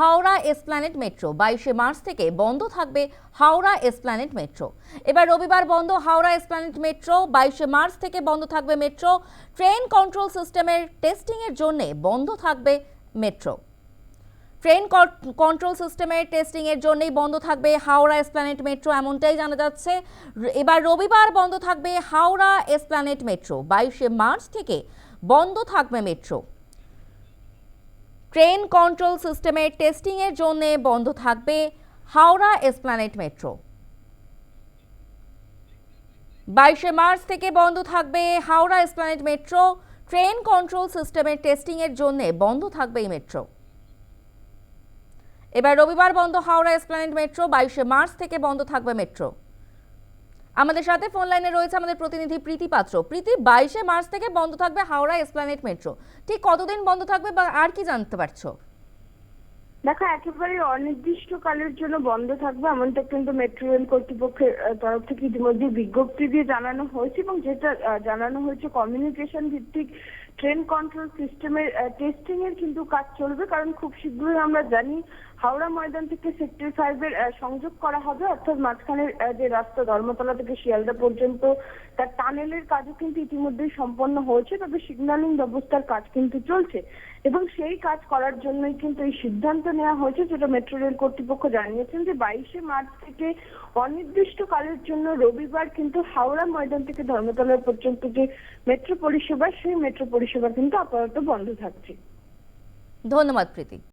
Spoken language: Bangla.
Howrah Esplanade metro. বাইশে মার্চ থেকে বন্ধ থাকবে হাওড়া এসপ্ল্যানেট মেট্রো। এবার রবিবার বন্ধ হাওড়া এসপ্ল্যানেট মেট্রো, বাইশে মার্চ থেকে বন্ধ থাকবে মেট্রো। ট্রেন কন্ট্রোল সিস্টেমের টেস্টিংয়ের জন্যে বন্ধ থাকবে মেট্রো। ট্রেন কন্ট্রোল সিস্টেমের টেস্টিংয়ের জন্যই বন্ধ থাকবে হাওড়া এসপ্ল্যানেট মেট্রো এমনটাই জানা যাচ্ছে। এবার রবিবার বন্ধ থাকবে হাওড়া এসপ্ল্যানেট মেট্রো। বাইশে মার্চ থেকে বন্ধ থাকবে মেট্রো। ট্রেন কন্ট্রোল সিস্টেমের টেস্টিংয়ের জন্য বন্ধ থাকবে হাওড়া এসপ্ল্যানেট মেট্রো। বাইশে মার্চ থেকে বন্ধ থাকবে Howrah Esplanade metro. Train control সিস্টেমের টেস্টিংয়ের জন্য বন্ধ থাকবে এই মেট্রো। এবার রবিবার বন্ধ হাওড়া এসপ্ল্যানেট মেট্রো। বাইশে মার্চ থেকে বন্ধ থাকবে মেট্রো। আমাদের সাথে ফোন লাইনে রয়েছে আমাদের প্রতিনিধি প্রীতি পাত্র। প্রীতি, বাইশে মার্চ থেকে বন্ধ থাকবে হাওড়া এসপ্ল্যানেট মেট্রো। ঠিক কতদিন বন্ধ থাকবে বা আর কি জানতে পারছ? দেখো, একেবারে অনির্দিষ্টকালের জন্য বন্ধ থাকবে, এমনটা কিন্তু মেট্রো রেল কর্তৃপক্ষের তরফ থেকে ইতিমধ্যে বিজ্ঞপ্তি দিয়ে জানানো হয়েছে এবং যেটা জানানো হয়েছে কমিউনিকেশন ভিত্তিক ট্রেন কন্ট্রোল সিস্টেমের টেস্টিং এর কিন্তু কাজ চলবে, কারণ খুব শীঘ্রই আমরা জানি হাওড়া ময়দান থেকে সেক্টর ফাইভের সংযোগ করা হবে, অর্থাৎ মাঝখানের যে রাস্তা ধর্মতলা থেকে শিয়ালদা পর্যন্ত, তার টানেলের কাজও কিন্তু ইতিমধ্যেই সম্পন্ন হয়েছে, তবে সিগন্যালিং ব্যবস্থার কাজ কিন্তু চলছে এবং সেই কাজ করার জন্যই কিন্তু এই সিদ্ধান্ত নেওয়া হয়েছে, যেটা মেট্রো রেল কর্তৃপক্ষ জানিয়েছেন যে বাইশে মার্চ থেকে অনির্দিষ্টকালের জন্য রবিবার কিন্তু হাওড়া ময়দান থেকে ধর্মতলা পর্যন্ত যে মেট্রো পরিষেবা সেই মেট্রো পরিষেবা কিন্তু আপাতত বন্ধ থাকছে। ধন্যবাদ, প্রীতি।